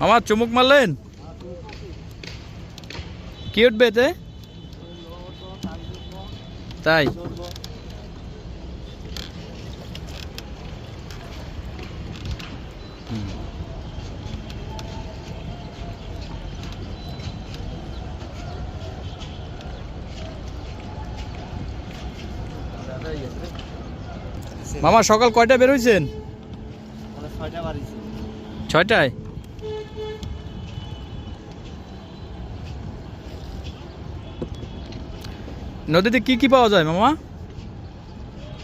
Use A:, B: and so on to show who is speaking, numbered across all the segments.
A: আমার চুমুক মারলেন? কি উঠবে এতে? তাই। মামা সকাল কয়টা বের হয়েছেন ছয়টায়? নদীতে কি কি পাওয়া যায় মামা?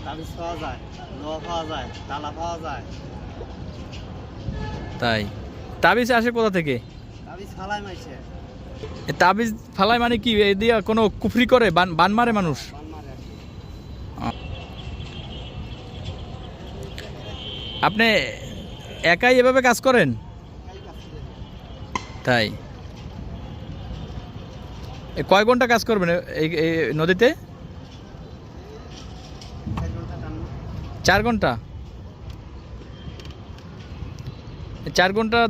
B: তাবিজ পাওয়া যায় লোহা পাওয়া যায় তালা পাওয়া যায়।
A: তাই। তাবিজ আসে কোথা থেকে?
B: তাবিজ ফালাই মাইছে
A: এ তাবিজ ফালাই মানে কি? এ দিয়া কোনো কুফরি করে বান বান মারে মানুষ। আপনি একাই এভাবে কাজ করেন। তাই। কয় ঘণ্টা কাজ করবেন এই নদীতে?
B: চার ঘণ্টা।
A: চার ঘণ্টা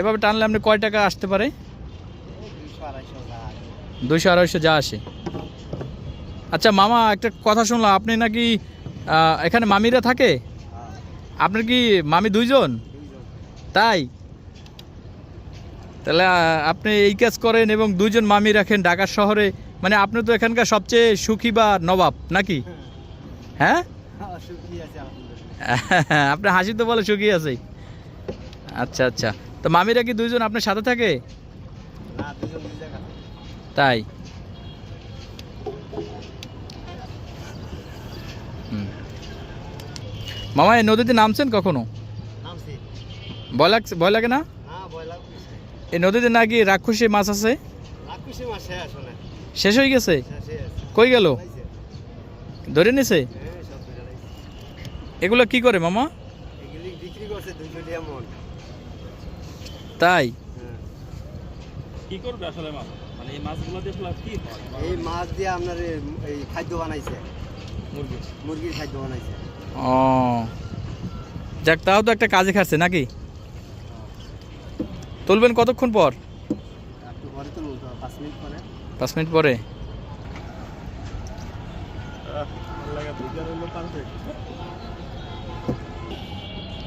A: এভাবে টানলে আপনি কয় টাকা আসতে পারে?
B: দুইশো আড়াইশো
A: যা আসে। আচ্ছা মামা একটা কথা শুনলাম। আপনি নাকি এখানে মামিরা থাকে?
B: হ্যাঁ,
A: আপনার কি মামি দুইজন। তাই? তাহলে আপনি এই কাজ করেন এবং দুজন মামি রাখেন ঢাকা শহরে মানে আপনি তো এখানকার সবচেয়ে সুখী বা নবাব নাকি হ্যাঁ
B: হ্যাঁ।
A: আপনি হাসি তো বলে সুখী আছে আচ্ছা আচ্ছা তো মামিরা কি দুইজন আপনার সাথে থাকে। তাই মামা এই নদীতে নামছেন কখনো? ভয় লাগছে ভয় লাগে না। এই নদীতে নাকি রাক্ষসী মাছ আছে?
B: শেষ
A: হয়ে গেছে?
B: শেষ হয়ে গেছে।
A: কই গেল? ধরে নিছে?
B: হ্যাঁ।
A: এগুলো কি করে মামা। তাই?
B: হ্যাঁ।
C: কি করবে আসলে মাছ মানে এই মাছগুলো দিয়ে কি
B: এই মাছ দিয়ে আপনার এই- এই খাদ্য বানাইছে।
C: মুরগি।
B: মুরগির খাদ্য বানাইছে।
A: ও। যাক তাও তো একটা কাজে খাচ্ছে নাকি? তুলবেন কতক্ষণ পর?
B: পাঁচ মিনিট পরে।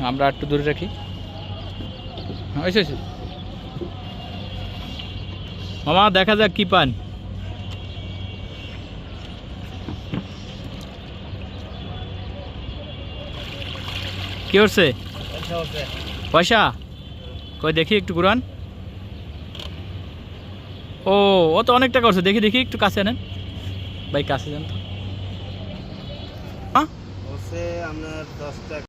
A: আমরা একটু দূরে রাখি। হ্যাঁ। মামা দেখা যাক কি পান। কি করছে? পয়সা? কই, দেখি একটু কুরান ও ও তো অনেকটা করছে দেখি দেখি, একটু কাছে আনেন। ভাই, কাছে যান তো। হ্যাঁ
B: দশ টাকা।